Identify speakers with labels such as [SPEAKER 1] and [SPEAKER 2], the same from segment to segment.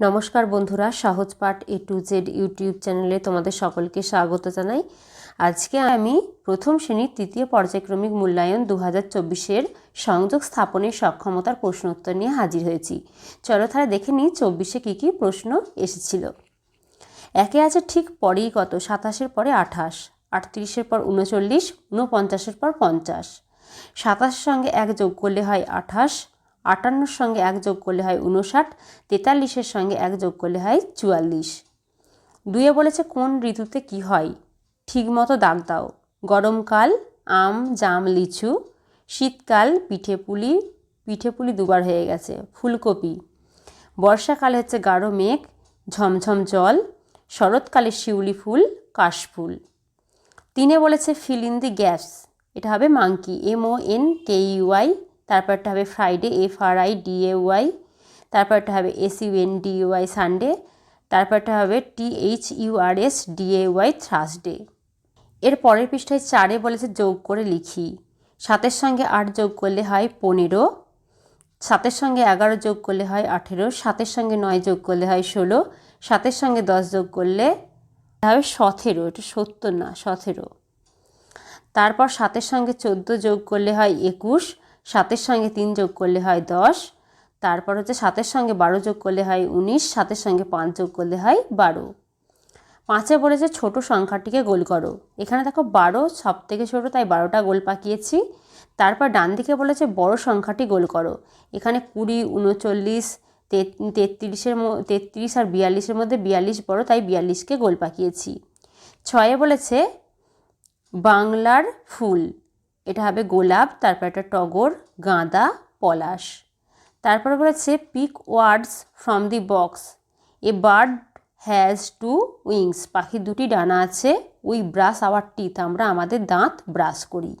[SPEAKER 1] নমস্কার বন্ধুরা, সহজ পাঠ এ টু জেড ইউটিউব চ্যানেলে তোমাদের সকলকে স্বাগত জানাই। আজকে আমি প্রথম শ্রেণির তৃতীয় পর্যায়ক্রমিক মূল্যায়ন দু হাজার চব্বিশের সংযোগ স্থাপনের সক্ষমতার প্রশ্ন উত্তর নিয়ে হাজির হয়েছি। চলো তাহলে দেখে নিই চব্বিশে কী কী প্রশ্ন এসেছিল। একে আছে ঠিক পরেই কত? সাতাশের পরে আঠাশ, আটত্রিশের পর উনচল্লিশ উনপঞ্চাশের পর পঞ্চাশ। সাতাশের সঙ্গে এক যোগ করলে হয় আঠাশ আটান্নর সঙ্গে এক যোগ করলে হয় উনষাট তেতাল্লিশের সঙ্গে এক যোগ করলে হয় চুয়াল্লিশ। দুয়ে বলেছে কোন ঋতুতে কি হয়? ঠিক মতো দাগ দাও। গরমকাল, আম, জাম, লিচু। শীতকাল পিঠে পুলি পিঠে পুলি দুবার হয়ে গেছে। ফুলকপি। বর্ষাকাল হচ্ছে গাঢ় মেঘ, ঝমঝম জল। শরৎকালে শিউলি ফুল, কাশফুল। তিনে বলেছে ফিল ইন দি গ্যাস এটা হবে monkey M O N K তারপরটা হবে Friday F R I D A Y তারপরটা হবে S U N D Y Sunday তারপরটা হবে T H U R S D A Y Thursday এর পরের পৃষ্ঠায় চারে বলেছে যোগ করে লিখি। সাতের সঙ্গে আট যোগ করলে হয় পনেরো। সাতের সঙ্গে এগারো যোগ করলে হয় আঠেরো। সাতের সঙ্গে নয় যোগ করলে হয় ষোলো। সাতের সঙ্গে দশ যোগ করলে হবে সতেরো। এটা সত্তর না, সতেরো। তারপর সাতের সঙ্গে চোদ্দ যোগ করলে হয় একুশ। সাতের সঙ্গে তিন যোগ করলে হয় দশ, তারপর হচ্ছে সাতের সঙ্গে বারো যোগ করলে হয় উনিশ, সাতের সঙ্গে পাঁচ যোগ করলে হয় বারো। পাঁচে বলেছে ছোট সংখ্যাটিকে গোল করো। এখানে দেখো বারো সব থেকে ছোটো, তাই বারোটা গোল পাকিয়েছি। তারপর ডান দিকে বলেছে বড় সংখ্যাটি গোল করো। এখানে কুড়ি, উনচল্লিশ তেত্রিশের তেত্রিশ আর বিয়াল্লিশের মধ্যে বিয়াল্লিশ বড়, তাই বিয়াল্লিশকে গোল পাকিয়েছি। ছয়ে বলেছে বাংলার ফুল। এটা হবে গোলাপ, তারপর একটা টগর, গাঁদা, পলাশ। তারপর বলেছে pick words from the box a bird has two wings পাখির দুটি ডানা আছে উই ব্রাশ আওয়ার টিথ আমরা আমাদের দাঁত ব্রাশ করি।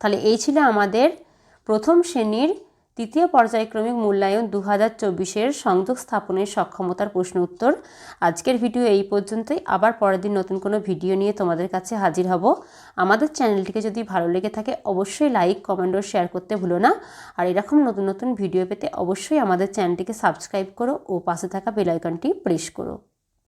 [SPEAKER 1] তাহলে এই ছিল আমাদের প্রথম শ্রেণির তৃতীয় পর্যায়ক্রমিক মূল্যায়ন দু হাজার চব্বিশের সংযোগ স্থাপনের সক্ষমতার প্রশ্ন উত্তর। আজকের ভিডিও এই পর্যন্তই। আবার পরের দিন নতুন কোনো ভিডিও নিয়ে তোমাদের কাছে হাজির হব। আমাদের চ্যানেলটিকে যদি ভালো লেগে থাকে, অবশ্যই লাইক, কমেন্ট ও শেয়ার করতে ভুলো না। আর এরকম নতুন নতুন ভিডিও পেতে অবশ্যই আমাদের চ্যানেলটিকে সাবস্ক্রাইব করো ও পাশে থাকা বেলাইকনটি প্রেস করো।